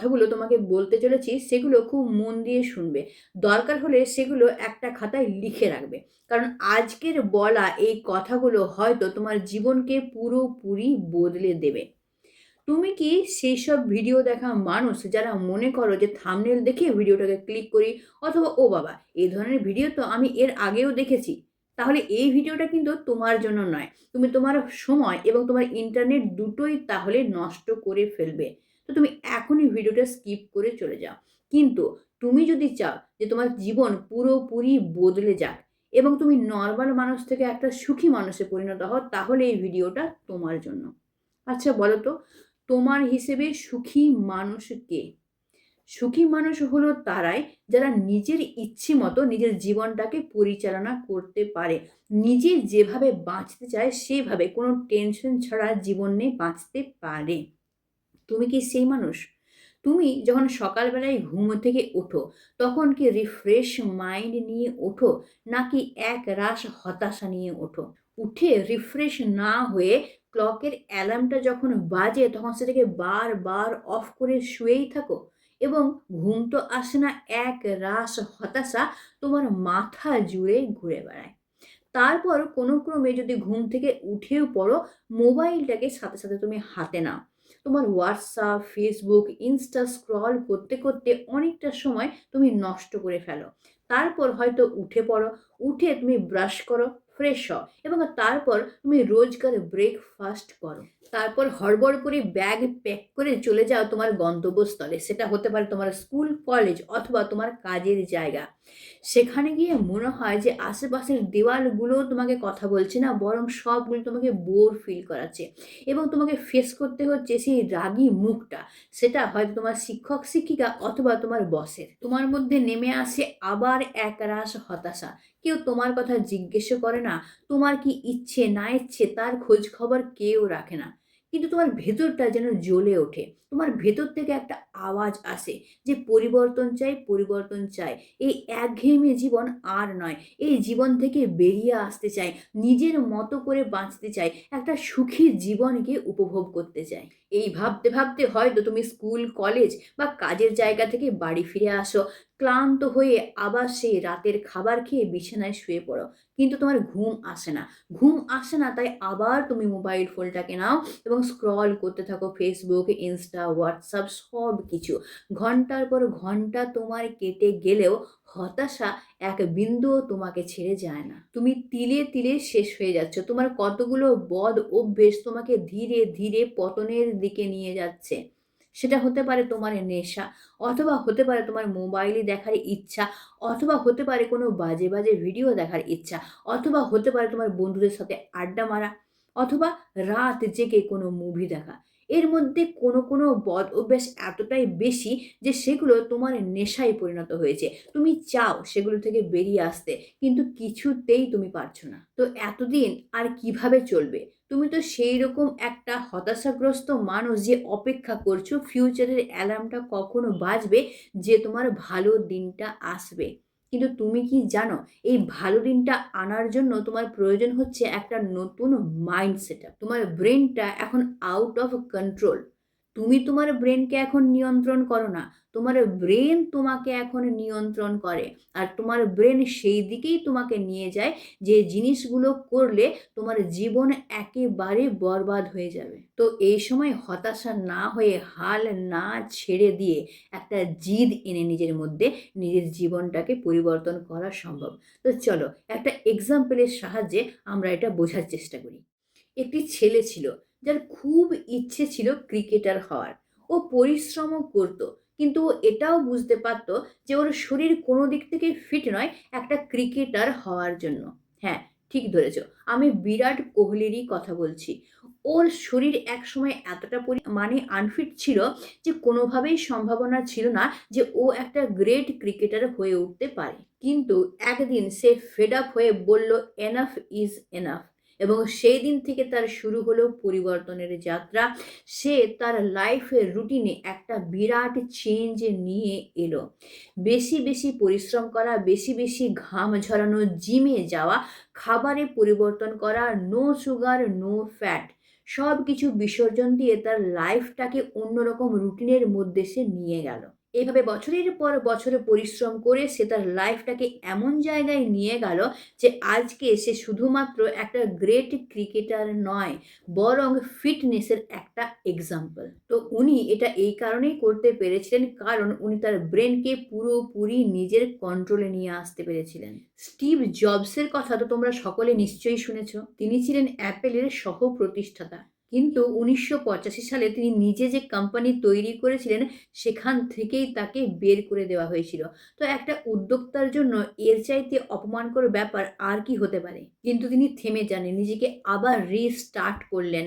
কথাগুলো তোমাকে বলতে চলেছি, সেগুলো খুব মন দিয়ে শুনবে। দরকার হলে সেগুলো একটা খাতায় লিখে রাখবে। কারণ আজকের বলা এই কথাগুলো হয়তো তোমার জীবনকে পুরোপুরি বদলে দেবে। তুমি কি সেই সব ভিডিও দেখা মানুষ যারা মনে করো যে থামনেল দেখে ভিডিওটাকে ক্লিক করি অথবা, ও বাবা, এই ধরনের ভিডিও তো আমি এর আগেও দেখেছি। তাহলে এই ভিডিওটা কিন্তু তোমার জন্য নয়। তুমি তোমার সময় এবং তোমার ইন্টারনেট দুটোই তাহলে নষ্ট করে ফেলবে। তো তুমি এখনই ভিডিওটা স্কিপ করে চলে যাও। কিন্তু তুমি যদি চাও যে তোমার জীবন পুরোপুরি বদলে যাক এবং তুমি নর্মাল মানুষ থেকে একটা সুখী মানুষে পরিণত হও, তাহলে এই ভিডিওটা তোমার জন্য। আচ্ছা বলো তো, তোমার হিসেবে সুখী মানুষ কে? সুখী মানুষ হলো তারাই যারা নিজের ইচ্ছে মতো নিজের জীবনটাকে পরিচালনা করতে পারে। নিজে যেভাবে বাঁচতে চায়, সেভাবে কোনো টেনশন ছাড়া জীবনে বাঁচতে পারে। তুমি কি সেই মানুষ? তুমি যখন সকালবেলায় ঘুম থেকে ওঠো, তখন কি রিফ্রেশ মাইন্ড নিয়ে ওঠো, নাকি এক রাস হতাশা নিয়ে ওঠো? উঠে রিফ্রেশ না হয়ে ক্লকের অ্যালার্মটা যখন বাজে, তখন সেটাকে বারবার অফ করে শুয়েই থাকো এবং ঘুম তো আসে না, এক রাস হতাশা তোমার মাথা জুড়ে ঘুরে বেড়ায়। তারপর কোনো ক্রমে যদি ঘুম থেকে উঠেও পড়ো মোবাইলটাকে সাথে সাথে তুমি হাতে নাও। তোমার হোয়াটসঅ্যাপ ফেসবুক ইনস্টা স্ক্রল করতে করতে অনেকটা সময় তুমি নষ্ট করে ফেলো। তারপর হয়তো উঠে পড়ো, উঠে তুমি ব্রাশ করো ফ্রেশ হও এবং তারপর তুমি রোজকার ব্রেকফাস্ট করো। তারপর হড়বড় করে ব্যাগ প্যাক করে চলে যাও তোমার গন্তব্যস্থলে। সেটা হতে পারে তোমার স্কুল কলেজ অথবা তোমার কাজের জায়গা। সেখানে গিয়ে মনে হয় যে আশেপাশের দেওয়ালগুলো তোমাকে কথা বলছে না, বরং সবগুলো তোমাকে বোর ফিল করাচ্ছে এবং তোমাকে ফেস করতে হচ্ছে সেই রাগী মুখটা। সেটা হয়তো তোমার শিক্ষক, শিক্ষিকা অথবা তোমার বসের তোমার মধ্যে নেমে আসে আবার একরাশ হতাশা। কেউ তোমার কথা জিজ্ঞেস করে না তোমার কি ইচ্ছে না ইচ্ছে তার খোঁজ খবর কেউ রাখে না। কিন্তু তোমার ভেতরটা যেন জ্বলে ওঠে। তোমার ভেতর থেকে একটা আওয়াজ আসে যে পরিবর্তন চাই পরিবর্তন চাই। এই একঘেয়েমি জীবন আর নয়। এই জীবন থেকে বেরিয়ে আসতে চাই, নিজের মতো করে বাঁচতে চাই, একটা সুখী জীবনকে উপভোগ করতে চাই। এই ভাবতে ভাবতে হয়তো তুমি স্কুল, কলেজ বা কাজের জায়গা থেকে বাড়ি ফিরে আসো। ক্লান্ত হয়ে আবার সেই রাতের খাবার খেয়ে বিছানায় শুয়ে পড়ো। কিন্তু তোমার ঘুম আসে না। ঘুম আসে না, তাই আবার তুমি মোবাইল ফোনটাকে নাও এবং স্ক্রল করতে থাকো ফেসবুক ইনস্টা হোয়াটসঅ্যাপ সব কিছু ঘণ্টার পর ঘণ্টা তোমার কেটে গেলেও হতাশা এক বিন্দুও তোমাকে ছেড়ে যায় না। তুমি তিলে তিলে শেষ হয়ে যাচ্ছ। তোমার কতগুলো বদ অভ্যেস তোমাকে ধীরে ধীরে পতনের দিকে নিয়ে যাচ্ছে। সেটা হতে পারে তোমার নেশা, অথবা হতে পারে তোমার মোবাইলে দেখার ইচ্ছা, অথবা হতে পারে কোনো বাজে বাজে ভিডিও দেখার ইচ্ছা, অথবা হতে পারে তোমার বন্ধুদের সাথে আড্ডা মারা, অথবা রাত জেগে কোনো মুভি দেখা। এর মধ্যে কোনো কোনো বদ অভ্যাস এতটাই বেশি যে সেগুলো তোমার নেশায় পরিণত হয়েছে। তুমি চাও সেগুলো থেকে বেরিয়ে আসতে, কিন্তু কিছুতেই তুমি পারছ না। তো এতদিন আর কীভাবে চলবে? তুমি তো সেই রকম একটা হতাশাগ্রস্ত মানুষ যে অপেক্ষা করছ ফিউচারের অ্যালার্মটা কখনো বাজবে যে তোমার ভালো দিনটা আসবে। কিন্তু তুমি কি জানো, এই ভালো দিনটা আনার জন্য তোমার প্রয়োজন হচ্ছে একটা নতুন মাইন্ড সেট তোমার ব্রেনটা এখন আউট অফ কন্ট্রোল তুমি তোমার ব্রেনকে এখন নিয়ন্ত্রণ করো না। তোমার ব্রেন তোমাকে এখন নিয়ন্ত্রণ করে। আর তোমার ব্রেন সেই দিকেই তোমাকে নিয়ে যায় যে জিনিসগুলো করলে তোমার জীবন একেবারে বরবাদ হয়ে যাবে। তো এই সময় হতাশা না হয়ে হাল না ছেড়ে দিয়ে একটা জিদ এনে নিজের মধ্যে নিজের জীবনটাকে পরিবর্তন করা সম্ভব। তো চলো একটা এক্সাম্পলের সাহায্যে আমরা এটা বোঝার চেষ্টা করি। একটি ছেলে ছিল। যার খুব ইচ্ছে ছিল ক্রিকেটার হওয়ার। ও পরিশ্রমও করতো, কিন্তু ও এটাও বুঝতে পারতো যে ওর শরীর কোনো দিক থেকে ফিট নয় একটা ক্রিকেটার হওয়ার জন্য। হ্যাঁ ঠিক ধরেছ, আমি বিরাট কোহলিরই কথা বলছি। ওর শরীর একসময় এতটা পরি মানে আনফিট ছিল যে কোনোভাবেই সম্ভাবনা ছিল না যে ও একটা গ্রেট ক্রিকেটার হয়ে উঠতে পারে। কিন্তু একদিন সে ফেড আপ হয়ে বলল এনাফ ইজ এনাফ এবং সেই দিন থেকে তার শুরু হলো পরিবর্তনের যাত্রা। সে তার লাইফের রুটিনে একটা বিরাট চেঞ্জ নিয়ে এলো। বেশি বেশি পরিশ্রম করা, বেশি বেশি ঘাম ঝরানো জিমে যাওয়া, খাবারে পরিবর্তন করা নো সুগার নো ফ্যাট সব কিছু বিসর্জন দিয়ে তার লাইফটাকে অন্যরকম রুটিনের মধ্যে সে নিয়ে গেল। এইভাবে বছরের পর বছরে পরিশ্রম করে সে তার লাইফটাকে এমন জায়গায় নিয়ে গেল যে আজকে সে শুধুমাত্র একটা গ্রেট ক্রিকেটার নয়, বরং ফিটনেসের একটা এক্সাম্পল তো উনি এটা এই কারণেই করতে পেরেছিলেন, কারণ উনি তার ব্রেনকে পুরোপুরি নিজের কন্ট্রোলে নিয়ে আসতে পেরেছিলেন। স্টিভ জবসের কথা তো তোমরা সকলে নিশ্চয়ই শুনেছ। তিনি ছিলেন অ্যাপেলের সহ প্রতিষ্ঠাতা কিন্তু উনিশশো পঁচাশি সালে তিনি নিজে যে কোম্পানি তৈরি করেছিলেন, সেখান থেকেই তাকে বের করে দেওয়া হয়েছিল। তো একটা উদ্যোক্তার জন্য এর চাইতে অপমানকর ব্যাপার আর কি হতে পারে? কিন্তু তিনি থেমে যাননি, নিজেকে আবার রিস্টার্ট করলেন।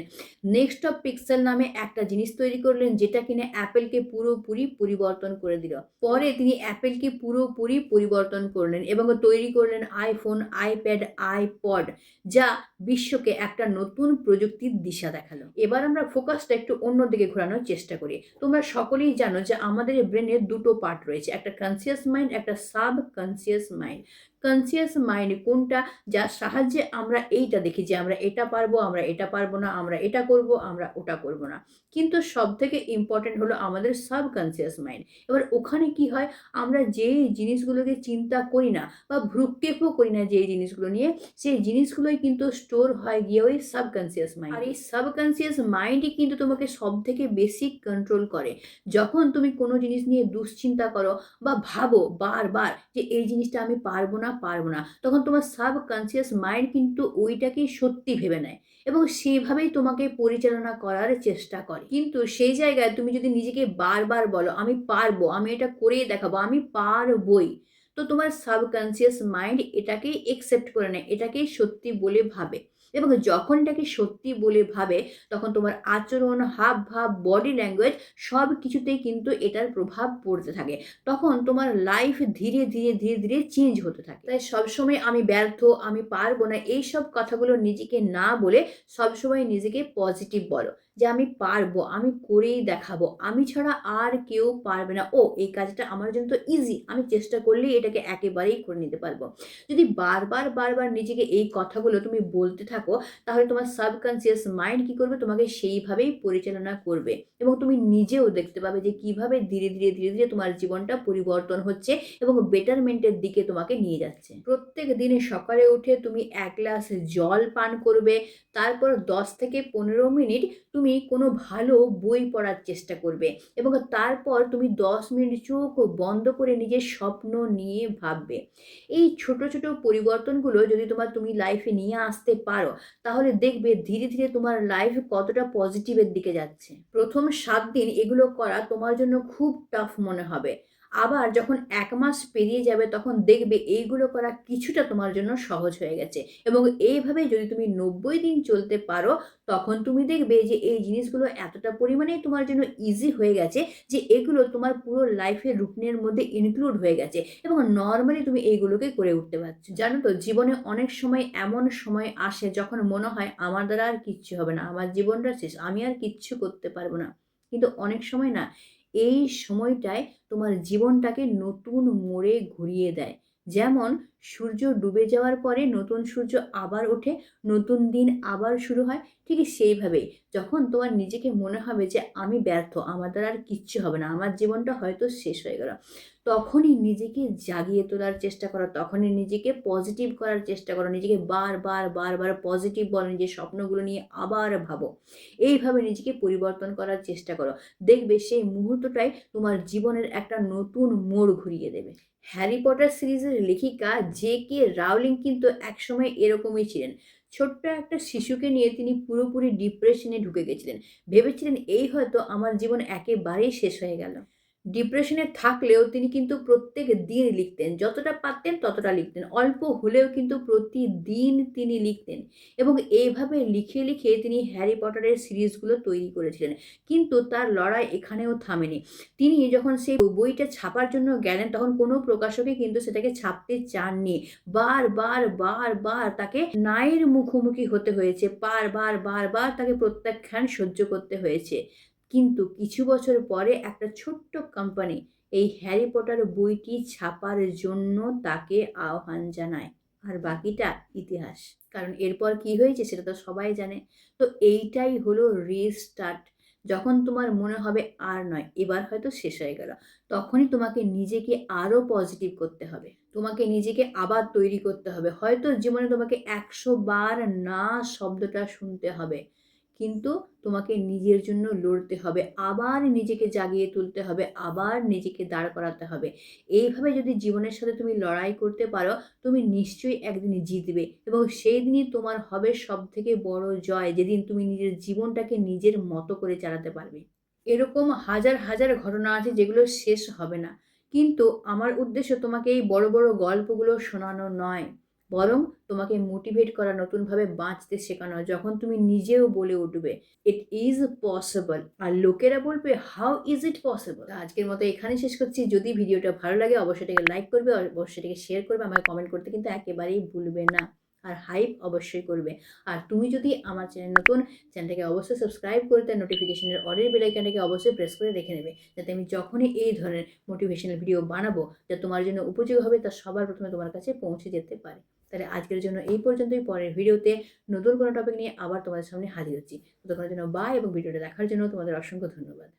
নেক্সট অফ পিক্সেল নামে একটা জিনিস তৈরি করলেন, যেটা কিনা অ্যাপেলকে পুরোপুরি পরিবর্তন করে দিল। পরে তিনি অ্যাপেলকে পুরোপুরি পরিবর্তন করলেন এবং তৈরি করলেন আইফোন আইপ্যাড আইপড যা বিশ্বকে একটা নতুন প্রযুক্তির দিশা দেখাল। এবার আমরা ফোকাসটা একটু অন্যদিকে ঘোরানোর চেষ্টা করি। তোমরা সকলেই জানো যে আমাদের ব্রেনের দুটো পার্ট রয়েছে, একটা কনসিয়াস মাইন্ড একটা subconscious mind conscious mind কোনটা যার সাহায্যে আমরা এইটা দেখি যে আমরা এটা পারব আমরা এটা পারব না আমরা এটা করব আমরা ওটা করব না। কিন্তু সব থেকে ইম্পর্টেন্ট হলো আমাদের সাবকনসিয়াস মাইন্ড এবার ওখানে কি হয়? আমরা যেই জিনিসগুলোকে চিন্তা করি না বা ভ্রুক্ষেপও করি না যেই জিনিসগুলো নিয়ে সেই জিনিসগুলোই কিন্তু স্টোর হয় গিয়ে ওই সাবকনসিয়াস মাইন্ড আর এই সাবকনসিয়াস মাইন্ডই কিন্তু তোমাকে সব থেকে বেশি কন্ট্রোল করে। যখন তুমি কোনো জিনিস নিয়ে দুশ্চিন্তা করো বা ভাবো বারবার যে এই জিনিসটা আমি পারব না পারব না। তখন তোমার সাবকনসিয়াস মাইন্ড কিন্তু ওইটাকেই সত্যি ভেবে নেয় এবং সেইভাবেই তোমাকে পরিচালনা করার চেষ্টা করে। কিন্তু সেই জায়গায় তুমি যদি নিজেকে বারবার বলো, আমি পারব, আমি এটা করেই দেখাবো, আমি পারবই, তো তোমার সাবকনসিয়াস মাইন্ড এটাকেই একসেপ্ট করে নেয় এটাকেই সত্যি বলে ভাবে। এবং যখন এটাকে সত্যি বলে ভাবে, তখন তোমার আচরণ, হাব ভাব বডি ল্যাঙ্গুয়েজ সব কিছুতেই কিন্তু এটার প্রভাব পড়তে থাকে। তখন তোমার লাইফ ধীরে ধীরে ধীরে ধীরে চেঞ্জ হতে থাকে। তাই সবসময় আমি ব্যর্থ, আমি পারব না, এই সব কথাগুলো নিজেকে না বলে সবসময় নিজেকে পজিটিভ বলো। যে আমি পারব, আমি করেই দেখাবো, আমি ছাড়া আর কেউ পারবে না। ও, এই কাজটা আমার জন্য তো ইজি আমি চেষ্টা করলেই এটাকে একেবারেই করে নিতে পারব। যদি বারবার বারবার নিজেকে এই কথাগুলো তুমি বলতে থাকো তাহলে তোমার সাবকনসিয়াস মাইন্ড কী করবে? তোমাকে সেইভাবেই পরিচালনা করবে। এবং তুমি নিজেও দেখতে পাবে যে কীভাবে ধীরে ধীরে ধীরে ধীরে তোমার জীবনটা পরিবর্তন হচ্ছে এবং বেটারমেন্টের দিকে তোমাকে নিয়ে যাচ্ছে। প্রত্যেক দিনে সকালে উঠে তুমি এক গ্লাস জল পান করবে, তারপর দশ থেকে পনেরো মিনিট তুমি কোনো ভালো বই পড়ার চেষ্টা করবে এবং তারপর তুমি দশ মিনিট চোখ বন্ধ করে নিজের স্বপ্ন নিয়ে ভাববে। এই ছোট ছোট পরিবর্তনগুলো যদি তোমার তুমি লাইফে নিয়ে আসতে পারো তাহলে দেখবে ধীরে ধীরে তোমার লাইফ কতটা পজিটিভের দিকে যাচ্ছে। প্রথম সাত দিন এগুলো করা তোমার জন্য খুব টাফ মনে হবে। আবার যখন এক মাস পেরিয়ে যাবে তখন দেখবে এইগুলো করা কিছুটা তোমার জন্য সহজ হয়ে গেছে। এবং এইভাবে যদি তুমি নব্বই দিন চলতে পারো, তখন তুমি দেখবে যে এই জিনিসগুলো এতটা পরিমাণে তোমার জন্য ইজি হয়ে গেছে যে এগুলো তোমার পুরো লাইফের রুটিনের মধ্যে ইনক্লুড হয়ে গেছে। এবং নর্মালি তুমি এইগুলোকে করে উঠতে পারছ। জানো তো, জীবনে অনেক সময় এমন সময় আসে যখন মনে হয় আমার দ্বারা আর কিচ্ছু হবে না, আমার জীবনটা শেষ, আমি আর কিচ্ছু করতে পারব না। কিন্তু অনেক সময় না এই সময়টায় তোমার জীবনটাকে নতুন মোড়ে ঘুরিয়ে দেয়। যেমন, সূর্য ডুবে যাওয়ার পরে নতুন সূর্য আবার ওঠে, নতুন দিন আবার শুরু হয়, ঠিক সেইভাবেই। যখন তোমার নিজেকে মনে হবে যে, আমি ব্যর্থ, আমার দ্বারা আর কিচ্ছু হবে না, আমার জীবনটা হয়তো শেষ হয়ে গেল। তখনই নিজেকে জাগিয়ে তোলার চেষ্টা করো, তখনই নিজেকে পজিটিভ করার চেষ্টা করো, নিজেকে বারবার বারবার পজিটিভ বলো, নিজের স্বপ্নগুলো নিয়ে আবার ভাবো। এইভাবে নিজেকে পরিবর্তন করার চেষ্টা করো। দেখবে সেই মুহূর্তটাই তোমার জীবনের একটা নতুন মোড় ঘুরিয়ে দেবে। হ্যারি পটার সিরিজের লেখিকা জে কে রাউলিং কিন্তু একসময় এরকমই ছিলেন। ছোট্ট একটা শিশুকে নিয়ে তিনি পুরোপুরি ডিপ্রেশনে ঢুকে গেছিলেন। ভেবেছিলেন, এই হয়তো আমার জীবন একেবারেই শেষ হয়ে গেল। ডিপ্রেশনে থাকলেও তিনি কিন্তু প্রত্যেক দিন লিখতেন। যতটা পারতেন ততটা লিখতেন। অল্প হলেও কিন্তু প্রতিদিন তিনি লিখতেন। এবং এইভাবে লিখে লিখে তিনি হ্যারি পটারের সিরিজগুলো তৈরি করেছিলেন। কিন্তু তার লড়াই এখানেও থামেনি। তিনি যখন সেই বইটা ছাপার জন্য গেলেন, তখন কোনো প্রকাশকে কিন্তু সেটাকে ছাপতে চাননি। বারবার বারবার তাকে নায়ের মুখোমুখি হতে হয়েছে। বারবার বারবার তাকে প্রত্যাখ্যান সহ্য করতে হয়েছে। কিন্তু কিছু বছর পরে একটা ছোট্ট কোম্পানি এই হ্যারি পটার বইটি ছাপার জন্য তাকে আহ্বান জানায়। আর বাকিটা ইতিহাস। কারণ এরপর কি হয়েছে সেটা তো সবাই জানে। তো এইটাই হলো রিস্টার্ট যখন তোমার মনে হবে আর নয়, এবার হয়তো শেষ হয়ে গেল। তখনই তোমাকে নিজেকে আরও পজিটিভ করতে হবে। তোমাকে নিজেকে আবার তৈরি করতে হবে। হয়তো জীবনে তোমাকে একশো বার না শব্দটা শুনতে হবে। কিন্তু তোমাকে নিজের জন্য লড়তে হবে। আবার নিজেকে জাগিয়ে তুলতে হবে, আবার নিজেকে দাঁড় করাতে হবে। এইভাবে যদি জীবনের সাথে তুমি লড়াই করতে পারো, তুমি নিশ্চয়ই একদিন জিতবে এবং সেই দিনই তোমার হবে সব থেকে বড় জয়, যেদিন তুমি নিজের জীবনটাকে নিজের মতো করে চালাতে পারবে। এরকম হাজার হাজার ঘটনা আছে যেগুলো শেষ হবে না। কিন্তু আমার উদ্দেশ্য তোমাকে এই বড় বড় গল্পগুলো শোনানো নয়। বরং তোমাকে মোটিভেট করা, নতুনভাবে বাঁচতে শেখানো, যখন তুমি নিজেও বলে উঠবে ইট ইজ পসিবল আর লোকেরা বলবে হাউ ইজ ইট পসিবল আজকের মতো এখানে শেষ করছি। যদি ভিডিওটা ভালো লাগে, অবশ্যই এটাকে লাইক করবে, অবশ্যই এটাকে শেয়ার করবে, আমাকে কমেন্ট করতে কিন্তু একেবারেই ভুলবে না। আর হাইপ অবশ্যই করবে। আর তুমি যদি আমার চ্যানেল নতুন চ্যানেলটাকে অবশ্যই সাবস্ক্রাইব করে তার নোটিফিকেশনের অরের বেলাইকানটাকে অবশ্যই প্রেস করে রেখে নেবে, যাতে আমি যখনই এই ধরনের মোটিভেশনাল ভিডিও বানাবো, যা তোমার জন্য উপযোগী হবে, তা সবার প্রথমে তোমার কাছে পৌঁছে যেতে পারে। তাহলে আজকের জন্য এই পর্যন্তই, পরের ভিডিওতে নতুন কোনো টপিক নিয়ে আবার তোমাদের সামনে হাজির হচ্ছি। ততক্ষণের জন্য বাই এবং ভিডিওটা দেখার জন্য তোমাদের অসংখ্য ধন্যবাদ।